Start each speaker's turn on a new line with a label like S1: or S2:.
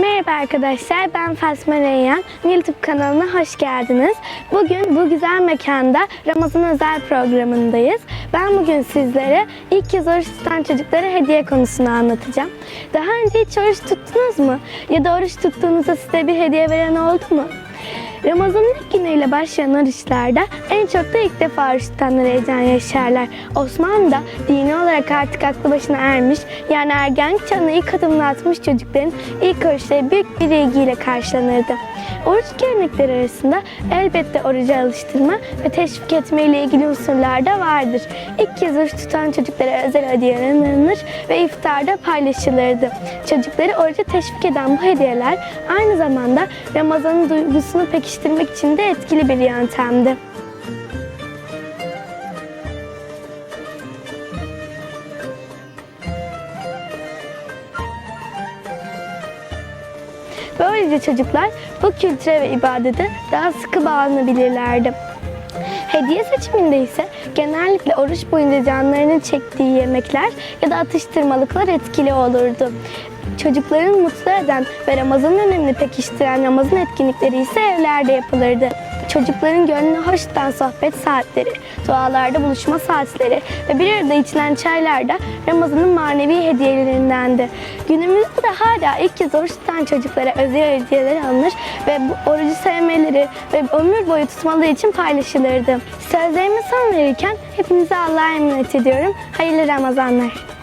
S1: Merhaba arkadaşlar, ben Fatma Reyyan. YouTube kanalına hoş geldiniz. Bugün bu güzel mekanda Ramazan özel programındayız. Ben bugün sizlere ilk kez oruç tutan çocuklara hediye konusunu anlatacağım. Daha önce hiç oruç tuttunuz mu? Ya da oruç tuttuğunuzda size bir hediye veren oldu mu? Ramazan'ın ilk günüyle başlayan oruçlarda en çok da ilk defa oruç tutanlar heyecan yaşarlar. Osmanlı da dini olarak artık aklı başına ermiş, yani ergenlik çağına ilk adımını atmış çocukların ilk oruçları büyük bir ilgiyle karşılanırdı. Oruç gelenekleri arasında elbette oruca alıştırma ve teşvik etme ile ilgili unsurlar da vardır. İlk kez oruç tutan çocuklara özel hediyeler alınır ve iftarda paylaşılırdı. Çocukları oruca teşvik eden bu hediyeler aynı zamanda Ramazan'ın duygusunu pekiştirmek için de etkili bir yöntemdi. Böylece çocuklar bu kültüre ve ibadete daha sıkı bağlanabilirlerdi. Hediye seçiminde ise genellikle oruç boyunca canlarının çektiği yemekler ya da atıştırmalıklar etkili olurdu. Çocukların mutlu eden ve Ramazan önemini pekiştiren Ramazan etkinlikleri ise evlerde yapılırdı. Çocukların gönlünü hoş tutan sohbet saatleri, dualarda buluşma saatleri ve bir arada içilen çaylar da Ramazan'ın manevi hediyelerindendi. Günümüzde de hala ilk kez oruç tutan çocuklara özel hediyeler alınır ve bu orucu sevmeleri ve ömür boyu tutmaları için paylaşılırdı. Sözlerimi son verirken hepinize Allah'a emanet ediyorum. Hayırlı Ramazanlar.